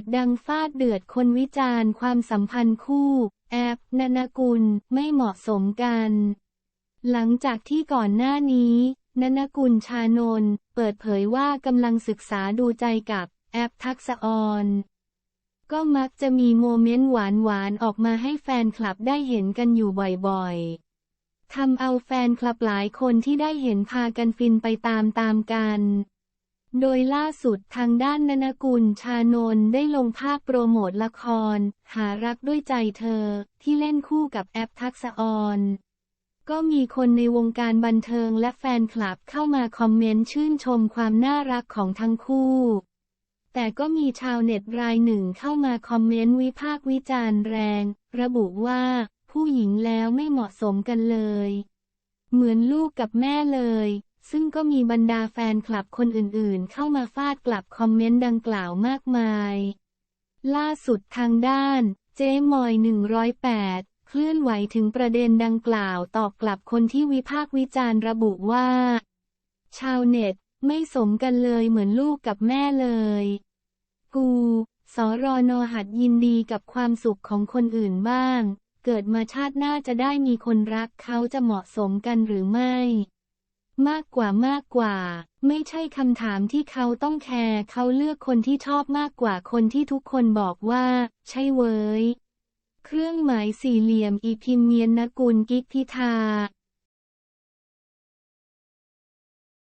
จดังฟาดเดือดคนวิจารณ์ความสัมพันธ์คู่ แอปนนกุลไม่เหมาะสมกัน หลังจากที่ก่อนหน้านี้นนกุลชานนท์เปิดเผยว่ากำลังศึกษาดูใจกับแอปทักษออนก็มักจะมีโมเมนต์หวานๆออกมาให้แฟนคลับได้เห็นกันอยู่บ่อยๆทำเอาแฟนคลับหลายคนที่ได้เห็นพากันฟินไปตามๆกัน โดยล่าสุดทางด้านนนกุลชานนท์ได้ลงภาพโปรโมทละคร หารักด้วยใจเธอ ที่เล่นคู่กับแอปทักษออนก็มีคนในวงการบันเทิงและแฟนคลับเข้ามาคอมเมนต์ชื่นชมความน่ารักของทั้งคู่ แต่ก็มีชาวเน็ตรายหนึ่งเข้ามาคอมเมนต์วิพากษ์วิจารณ์แรง ระบุว่า ผู้หญิงแล้วไม่เหมาะสมกันเลย เหมือนลูกกับแม่เลย ซึ่งก็มีบรรดาแฟนคลับคนอื่นๆ เข้ามาฟาดกลับคอมเมนต์ดังกล่าวมากมาย ล่าสุดทางด้าน เจ๊มอย 108 เคลื่อนไหวถึงประเด็นดังกล่าวตอบกลับคนที่วิพากษ์วิจารณ์ระบุว่า ชาวเน็ตไม่สมกันเลยเหมือนลูกกับแม่เลย กู สรอนอหัดยินดีกับความสุขของคนอื่นบ้าง เกิดมาชาติหน้าจะได้มีคนรักเขาจะเหมาะสมกันหรือไม่ มากกว่ามากกว่า ไม่ใช่คำถามที่เขาต้องแคร์เขาเลือกคนที่ชอบมากกว่าคนที่ทุกคนบอกว่า ใช่เว้ย เครื่องหมายสี่เหลี่ยมอีพิมเมียนนกุลกิกพิธา